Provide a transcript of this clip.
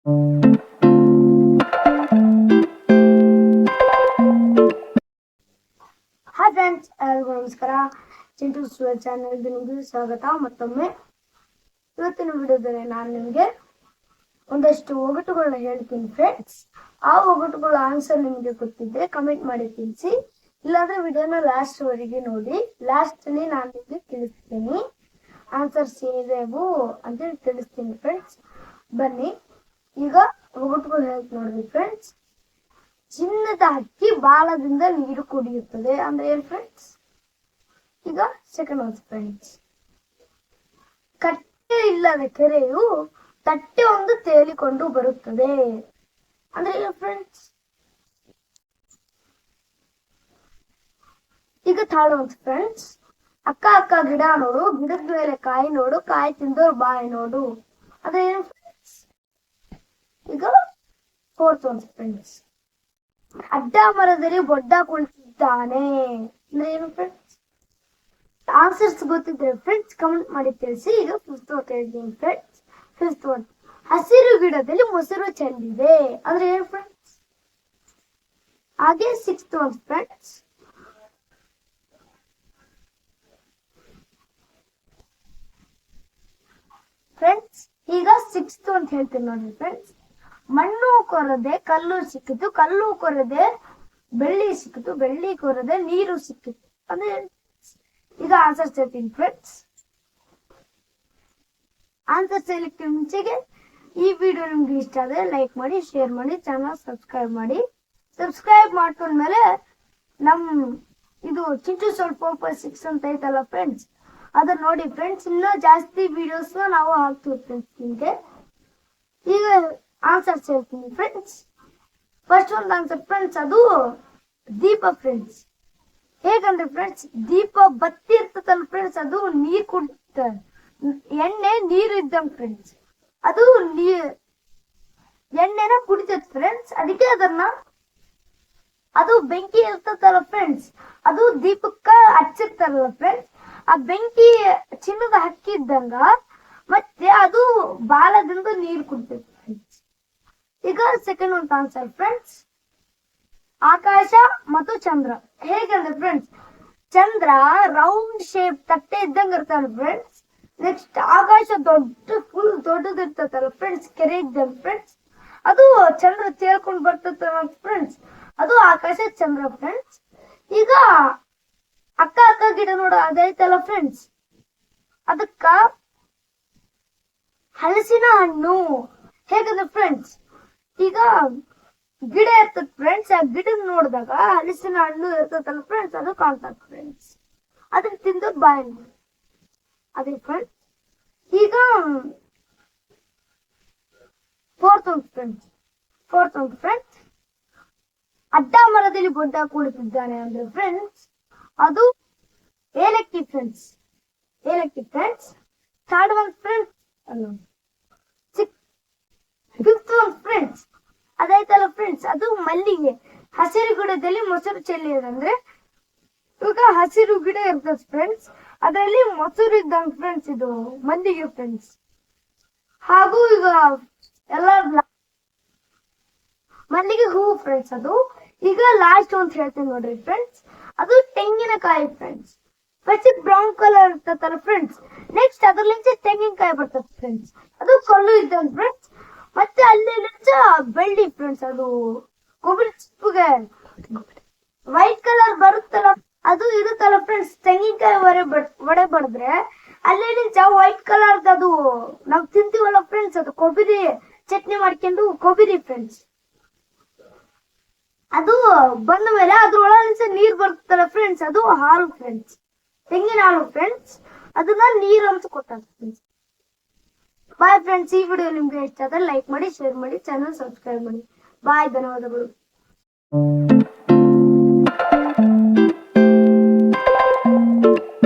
Hi friends ಎಲ್ಲರಿಗೂ ನಮಸ್ಕಾರ. ಚಿಂಟು ಸುವರ್ ಚಾನಲ್ಗೆ ನಿಮಗೆ ಸ್ವಾಗತ. ಮತ್ತೊಮ್ಮೆ ಇವತ್ತಿನ ವಿಡಿಯೋದಲ್ಲಿ ನಾನು ನಿಮಗೆ ಒಂದಷ್ಟು ಒಗಟುಗಳನ್ನ ಹೇಳ್ತೀನಿ ಫ್ರೆಂಡ್ಸ್ ಆ ಒಗಟುಗಳ ಆನ್ಸರ್ ನಿಮಗೆ ಗೊತ್ತಿದ್ರೆ ಕಮೆಂಟ್ ಮಾಡಿ ತಿಳಿಸಿ. ಇಲ್ಲಾಂದ್ರೆ ವಿಡಿಯೋನ ಲಾಸ್ಟ್ ವರೆಗೆ ನೋಡಿ. ಲಾಸ್ಟ್ ನಾನು ನಿಮಗೆ ತಿಳಿಸ್ತೀನಿ. ಆನ್ಸರ್ಸ್ ಏನಿದೆವು ಅಂತೇಳಿ ತಿಳಿಸ್ತೀನಿ ಫ್ರೆಂಡ್ಸ್ ಬನ್ನಿ. ಈಗ ಒಗಟುಗಳು ಹೇಳ್ತೀನಿ ನೋಡ್ರಿ ಫ್ರೆಂಡ್ಸ್ ಚಿನ್ನದ ಹಕ್ಕಿ ಬಾಲದಿಂದ ನೀರು ಕುಡಿಯುತ್ತದೆ ಅಂದ್ರೆ ಏನ್ ಫ್ರೆಂಡ್ಸ್ ಈಗ ಸೆಕೆಂಡ್ ಒನ್ ಫ್ರೆಂಡ್ಸ್ ಕಟ್ಟೆ ಇಲ್ಲದ ಕೆರೆಯು ತಟ್ಟೆ ಒಂದು ತೇಲಿಕೊಂಡು ಬರುತ್ತದೆ ಅಂದ್ರೆ ಏನ್ ಫ್ರೆಂಡ್ಸ್ ಈಗ ಥರ್ಡ್ ಒನ್ ಫ್ರೆಂಡ್ಸ್ ಅಕ್ಕ ಅಕ್ಕ ಗಿಡ ನೋಡು, ಗಿಡದ ಮೇಲೆ ಕಾಯಿ ನೋಡು, ಕಾಯಿ ತಿಂದೋರು ಬಾಯಿ ನೋಡು. ಅಂದ್ರೆ ಏನು ಈಗ ಫೋರ್ತ್ ಒನ್ ಫ್ರೆಂಡ್ಸ್ ಅಡ್ಡ ಮರದಲ್ಲಿ ಬೊಡ್ಡ ಕುಳಿತಿದ್ದಾನೆ ಅಂದ್ರೆ ಏನು ಫ್ರೆಂಡ್ಸ್ ಆನ್ಸರ್ಸ್ ಗೊತ್ತಿದ್ರೆ ಫ್ರೆಂಡ್ಸ್ ಕಮೆಂಟ್ ಮಾಡಿ ತಿಳಿಸಿ. ಈಗ ಫಿಫ್ತ್ ಒನ್ ಹೇಳ್ತೀನಿ ಫ್ರೆಂಡ್ಸ್ ಫಿಫ್ತ್ ಒನ್ ಹಸಿರು ಗಿಡದಲ್ಲಿ ಮೊಸರು ಚೆಲ್ಲಿದೆ ಅಂದ್ರೆ ಏನು ಫ್ರೆಂಡ್ಸ್ ಹಾಗೆ ಸಿಕ್ಸ್ತ್ ಒನ್ ಫ್ರೆಂಡ್ಸ್ ಫ್ರೆಂಡ್ಸ್ ಈಗ ಸಿಕ್ಸ್ತ್ ಅಂತ ಹೇಳ್ತೀನಿ ನೋಡಿ ಫ್ರೆಂಡ್ಸ್ ಮಣ್ಣು ಕೊರದೆ ಕಲ್ಲು ಸಿಕ್ಕಿತು, ಕಲ್ಲು ಕೊರದೆ ಬೆಳ್ಳಿ ಸಿಕ್ಕಿತು, ಬೆಳ್ಳಿ ಕೊರದೆ ನೀರು ಸಿಕ್ಕಿತು. ಅಂದ್ರೆ ಈಗ ಆನ್ಸರ್ ಹೇಳ್ತೀನಿ ಫ್ರೆಂಡ್ಸ್ ಆನ್ಸರ್ ಹೇಳಲಿಕ್ಕೆ ಮುಂಚೆಗೆ ಈ ವಿಡಿಯೋ ನಿಮ್ಗೆ ಇಷ್ಟ ಆದ್ರೆ ಲೈಕ್ ಮಾಡಿ ಶೇರ್ ಮಾಡಿ ಚಾನಲ್ ಸಬ್ಸ್ಕ್ರೈಬ್ ಮಾಡಿ. ಸಬ್ಸ್ಕ್ರೈಬ್ ಮಾಡ್ಕೊಂಡ್ಮೇಲೆ ನಮ್ ಇದು ಚಿಂಟು ಸ್ವಲ್ಪ ಸಿಕ್ಸ್ ಅಂತ ಐತಲ್ಲ ಫ್ರೆಂಡ್ಸ್ ಅದನ್ನ ನೋಡಿ ಫ್ರೆಂಡ್ಸ್ ಇನ್ನೂ ಜಾಸ್ತಿ ವಿಡಿಯೋಸ್ ನಾವು ಹಾಕ್ತೀವಿ ಫ್ರೆಂಡ್ಸ್ ನಿಮ್ಗೆ. ಈಗ ಆನ್ಸರ್ಸ್ ಹೇಳ್ತೀನಿ ಫ್ರೆಂಡ್ಸ್ ಫಸ್ಟ್ ಒಂದು ಆನ್ಸರ್ ಫ್ರೆಂಡ್ಸ್ ಅದು ದೀಪ ಫ್ರೆಂಡ್ಸ್ ಹೇಗಂದ್ರೆ ಫ್ರೆಂಡ್ಸ್ ದೀಪ ಬತ್ತಿ ಇರ್ತದಲ್ಲ ಫ್ರೆಂಡ್ಸ್ ಅದು ನೀರ್ ಕುಡಿತ, ಎಣ್ಣೆ ನೀರು ಇದ್ದಂಗ್ ಫ್ರೆಂಡ್ಸ್ ಅದು ನೀ, ಎಣ್ಣೆನ ಕುಡಿತದ ಫ್ರೆಂಡ್ಸ್ ಅದಕ್ಕೆ ಅದನ್ನ, ಅದು ಬೆಂಕಿ ಇರ್ತದಲ್ಲ ಫ್ರೆಂಡ್ಸ್ ಅದು ದೀಪಕ್ಕ ಹಚ್ಚಿರ್ತಾರಲ್ಲ ಫ್ರೆಂಡ್ಸ್ ಆ ಬೆಂಕಿ ಚಿನ್ನದ ಹಕ್ಕಿ ಇದ್ದಂಗ, ಮತ್ತೆ ಅದು ಬಾಲದಿಂದ ನೀರು ಕುಡಿತೈತೆ ಫ್ರೆಂಡ್ಸ್ ಈಗ ಸೆಕೆಂಡ್ ಒಂದು ಆನ್ಸರ್ ಫ್ರೆಂಡ್ಸ್ ಆಕಾಶ ಮತ್ತು ಚಂದ್ರ. ಹೇಗಂದ್ರೆ ಫ್ರೆಂಡ್ಸ್ ಚಂದ್ರ ರೌಂಡ್ ಶೇಪ್ ತಟ್ಟೆ ಇದ್ದಂಗೆ ಇರ್ತಾರ ಫ್ರೆಂಡ್ಸ್ ನೆಕ್ಸ್ಟ್ ಆಕಾಶ ದೊಡ್ಡ ಫುಲ್ ದೊಡ್ಡದು ಇರ್ತದಲ್ಲ ಫ್ರೆಂಡ್ಸ್ ಕೆರೆ ಇದ್ದಂಗೆ ಫ್ರೆಂಡ್ಸ್ ಅದು ಚಂದ್ರ ತೇಳ್ಕೊಂಡು ಬರ್ತದ ಫ್ರೆಂಡ್ಸ್ ಅದು ಆಕಾಶ, ಚಂದ್ರ ಫ್ರೆಂಡ್ಸ್ ಈಗ ಅಕ್ಕ ಅಕ್ಕ ಗಿಡ ನೋಡು ಅದೈತಲ್ಲ ಫ್ರೆಂಡ್ಸ್ ಅದಕ್ಕ ಹಲಸಿನ ಹಣ್ಣು. ಹೇಗಂದ್ರೆ ಫ್ರೆಂಡ್ಸ್ ಈಗ ಗಿಡ ಇರ್ತದ ಫ್ರೆಂಡ್ಸ್ ಆ ಗಿಡ ನೋಡಿದಾಗ ಹಲಸಿನ ಹಣ್ಣು ಇರ್ತದಲ್ಲ ಫ್ರೆಂಡ್ಸ್ ಅದು ಕಾಣ್ತದ ಫ್ರೆಂಡ್ಸ್ ಅದನ್ನ ತಿಂದು ಬಾಯಿ ಅದೇ ಫ್ರೆಂಡ್ಸ್ ಈಗ ಫೋರ್ತ್ ಒಂದು ಫ್ರೆಂಡ್ಸ್ ಫೋರ್ತ್ ಒಂದು ಫ್ರೆಂಡ್ಸ್ ಅಡ್ಡ ಮರದಲ್ಲಿ ಗೊಡ್ಡ ಕುಳಿತಿದ್ದಾನೆ ಅಂದ್ರೆ ಫ್ರೆಂಡ್ಸ್ ಅದು ಏಲಕ್ಕಿ ಫ್ರೆಂಡ್ಸ್ ಏಲಕ್ಕಿ ಫ್ರೆಂಡ್ಸ್ ಥರ್ಡ್ ಒಂದು friends fifth one friends friends ಅದು ಮಲ್ಲಿಗೆ. ಹಸಿರು ಗಿಡದಲ್ಲಿ ಮೊಸರು ಚೆಲ್ಲಿಯೋದಂದ್ರೆ ಇವಾಗ ಹಸಿರು ಗಿಡ ಇರ್ತದೆ ಫ್ರೆಂಡ್ಸ್ ಅದರಲ್ಲಿ ಮೊಸರು ಇದ್ದಂಗೆ ಫ್ರೆಂಡ್ಸ್ ಇದು ಮಲ್ಲಿಗೆ ಫ್ರೆಂಡ್ಸ್ ಹಾಗೂ ಈಗ ಎಲ್ಲ ಮಲ್ಲಿಗೆ ಹೂವು ಫ್ರೆಂಡ್ಸ್ ಅದು. ಈಗ ಲಾಸ್ಟ್ ಅಂತ ಹೇಳ್ತೀನಿ ನೋಡ್ರಿ ಫ್ರೆಂಡ್ಸ್ ಅದು ತೆಂಗಿನಕಾಯಿ ಫ್ರೆಂಡ್ಸ್ ಫಸ್ಟ್ ಬ್ರೌನ್ ಕಲರ್ ಇರ್ತದಲ್ಲ ಫ್ರೆಂಡ್ಸ್ ನೆಕ್ಸ್ಟ್ ಅದ್ರಲ್ಲಿಂದ ತೆಂಗಿನಕಾಯಿ ಬರ್ತದೆ ಫ್ರೆಂಡ್ಸ್ ಅದು ಕಲ್ಲು ಇದ್ದಂಗೆ ಫ್ರೆಂಡ್ಸ್ ಮತ್ತೆ ಅಲ್ಲಿ ಬೆಳ್ಳಿ ಫ್ರೆಂಡ್ಸ್ ಅದು. ಕೊಬ್ಬರಿ ಚಿಪ್ಪುಗೆ. ವೈಟ್ ಕಲರ್ ಬರುತ್ತಲ್ಲ, ಅದು ಇರುತ್ತಲ್ಲ ಫ್ರೆಂಡ್ಸ್ ತೆಂಗಿನಕಾಯಿ ವರೆ ವಡೆ ಬಡಿದ್ರೆ ಚಾ ವೈಟ್ ಕಲರ್ ಅದು. ನಾವು ತಿಂತೀವಲ್ಲ ಫ್ರೆಂಡ್ಸ್ ಅದು, ಕೊಬ್ಬರಿ ಚಟ್ನಿ ಮಾಡ್ಕೊಂಡು ಕೊಬ್ಬರಿ ಫ್ರೆಂಡ್ಸ್ ಅದು ಬಂದ ಮೇಲೆ ಅದ್ರೊಳಗಿಂದ ನೀರ್ ಬರುತ್ತಲ್ಲ ಫ್ರೆಂಡ್ಸ್ ಅದು ಹಾಲು ಫ್ರೆಂಡ್ಸ್ ತೆಂಗಿನ ಹಾಲು ಫ್ರೆಂಡ್ಸ್ ಅದನ್ನ ನೀರ್ ಅಂತ ಕೊಟ್ಟ ಫ್ರೆಂಡ್ಸ್ ಬಾಯ್ ಫ್ರೆಂಡ್ಸ್ ಈ ವಿಡಿಯೋ ನಿಮ್ಗೆ ಇಷ್ಟ ಆದ್ರೆ ಲೈಕ್ ಮಾಡಿ ಶೇರ್ ಮಾಡಿ ಚಾನಲ್ ಸಬ್ಸ್ಕ್ರೈಬ್ ಮಾಡಿ. ಬಾಯ್ ಧನ್ಯವಾದಗಳು.